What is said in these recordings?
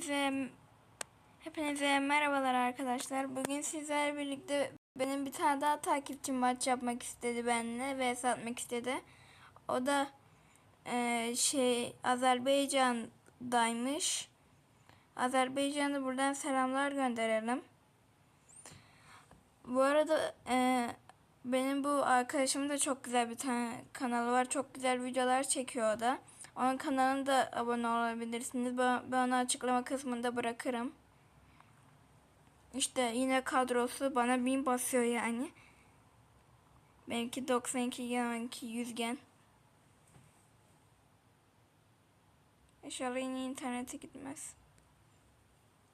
Hepinize hepinize merhabalar arkadaşlar. Bugün sizlerle birlikte benim bir tane daha takipçim maç yapmak istedi benimle ve satmak istedi. O da eee, şey Azerbaycan'daymış. Azerbaycan'a buradan selamlar gönderelim. Bu arada eee, benim bu arkadaşımın da çok güzel bir tane kanalı var. Çok güzel videolar çekiyor o da. Onun kanalına da abone olabilirsiniz. Ben, onu açıklama kısmında bırakırım. İşte yine kadrosu bana bin basıyor yani. Benimki 92 gen, onunki 100 gen. İnşallah yine internete gitmez.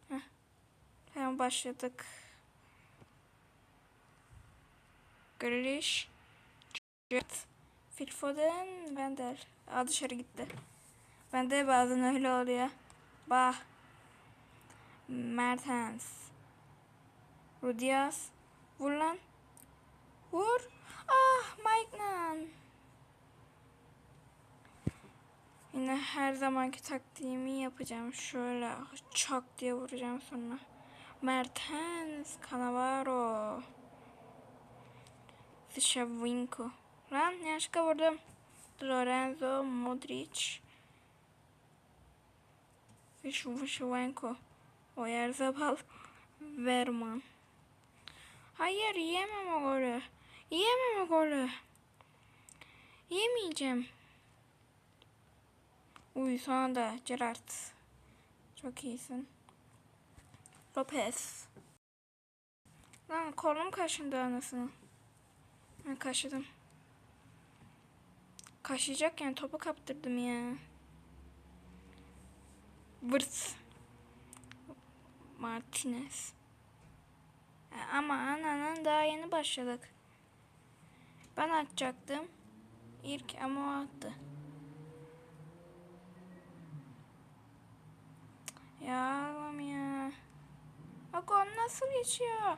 Heh. Hemen başladık. Grealish, Jet, Phil Foden, Wender. Aa dışarı gitti. Ben de bazen öyle oluyor. Bah. Mertens. Rudias. Vur lan. Vur. Ah Maignan. Yine her zamanki taktiğimi yapacağım. Şöyle çak diye vuracağım sonra. Mertens. Cannavaro. Shevchenko. Lan yanlışlıkla vurdum. Lorenzo Modric. Shevchenko. Oyarzabal. Verman. Hayır yiyemem o golü. Yiyemem o golü. Yemeyeceğim. Uy sonra da Gerrard. Çok iyisin. Lopez. Lan kolum kaşındı anasını. Ben kaşıdım. Kaşıyacakken topu kaptırdım ya. Vırt. Martinez. E, Ama ananın daha yeni başladık. Ben atacaktım. İlk ama o attı. Ya Allah'ım ya. Bak o nasıl geçiyor?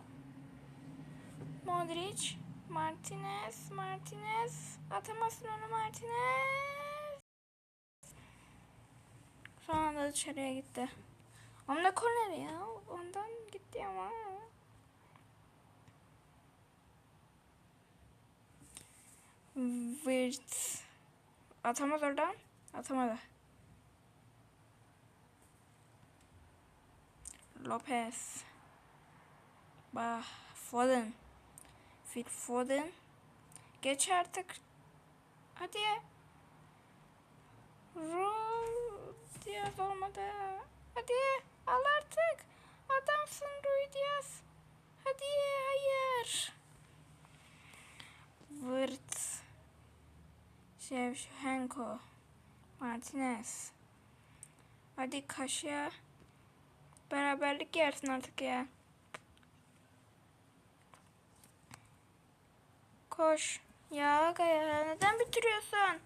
Modric. Martinez, Martinez. Atamazsın onu Martinez. Son anda dışarıya gitti. Onda korner ya. Ondan gitti ama. Virt. Atamaz oradan. Atamadı. Lopez. Bah. Foden. Phil Foden. Geç artık. Hadi. Rui Diaz olmadı. Hadi. Al artık. Adamsın Rui Diaz. Hadi. Hayır. Vırt. Shevchenko. Martinez. Hadi kaşıya. Beraberlik yersin artık ya. Koş. Ya Gaya neden bitiriyorsun?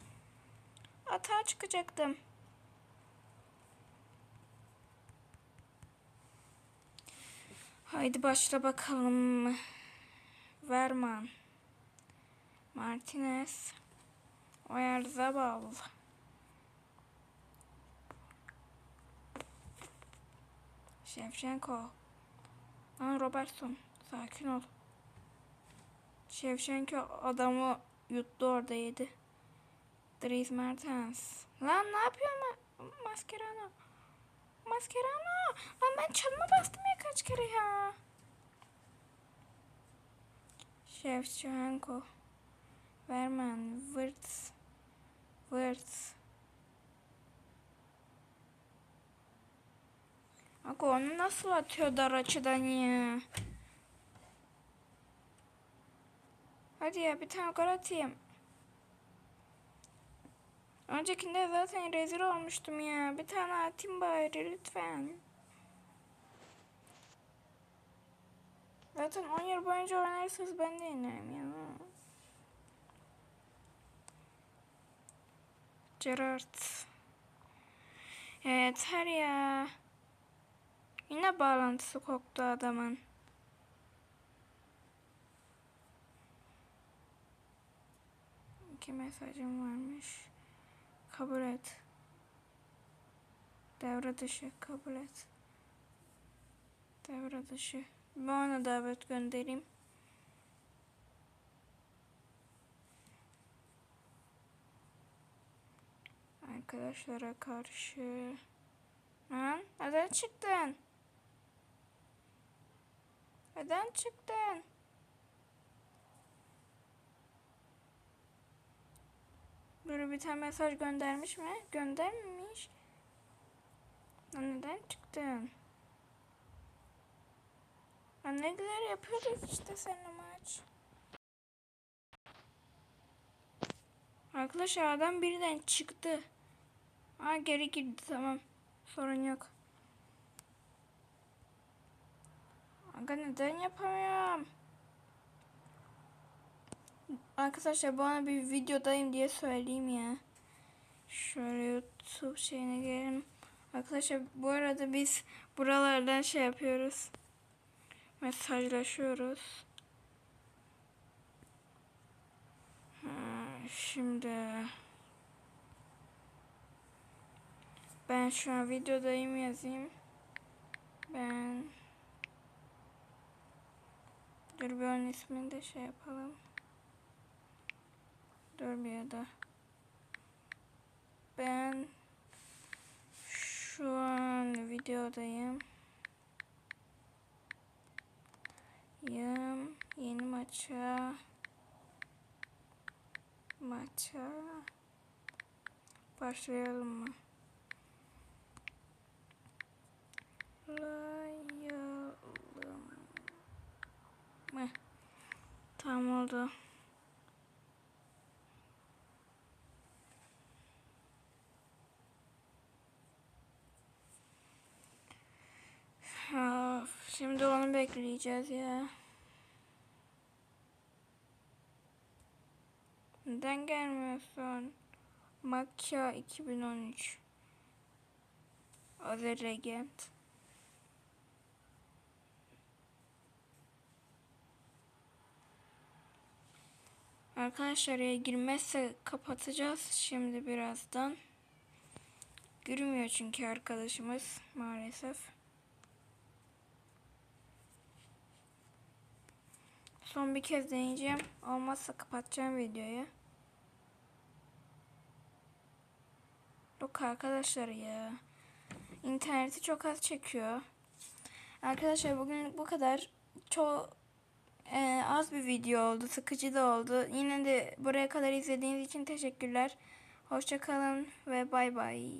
Atağa çıkacaktım. Haydi başla bakalım. Verman. Martinez. Oyarzabal. Shevchenko. Lan Robertson. Sakin ol. Şevşenko adamı yuttu orada yedi. Dries Mertens. Lan ne yapıyor ma Mascherano? Mascherano. Lan ben çalıma bastım ya kaç kere ya. Şevçenko. Verman. Wirtz. Wirtz. Bak onu nasıl atıyor dar açıdan ya. Hadi ya bir tane gol atayım. Öncekinde zaten rezil olmuştum ya. Bir tane atayım bari lütfen. Zaten 10 yıl boyunca oynarsanız ben de yenerim ya. Gerard. Evet her ya. Yine bağlantısı koktu adamın. İki mesajım varmış. Kabul et. Devre dışı kabul et. Devre dışı. Ben ona davet göndereyim. Arkadaşlara karşı. Lan neden çıktın? Neden çıktın? Tane mesaj göndermiş mi? Göndermemiş. Lan neden çıktın? Lan ne güzel yapıyorduk işte seninle maç. Arkadaşlar adam birden çıktı. Aa geri girdi tamam. Sorun yok. Aga neden yapamıyorum? Arkadaşlar bana bir videodayım diye söyleyeyim ya. Şöyle YouTube şeyine gelelim. Arkadaşlar bu arada biz buralardan şey yapıyoruz. Mesajlaşıyoruz. Şimdi ben şu an videodayım yazayım. Ben Dur bir onun ismini de şey yapalım. Dur bir da. Ben şu an videodayım. Yım yeni maça maça başlayalım mı? Layalım mı? Tamam oldu. Şimdi onu bekleyeceğiz ya. Neden gelmiyorsun? Makya 2013 Other Legend Arkadaşlar ya girmezse kapatacağız şimdi birazdan. Girmiyor çünkü arkadaşımız maalesef. Son bir kez deneyeceğim. Olmazsa kapatacağım videoyu. Yok arkadaşlar ya. İnterneti çok az çekiyor. Arkadaşlar bugün bu kadar. Çok e, az bir video oldu. Sıkıcı da oldu. Yine de buraya kadar izlediğiniz için teşekkürler. Hoşçakalın ve bay bay.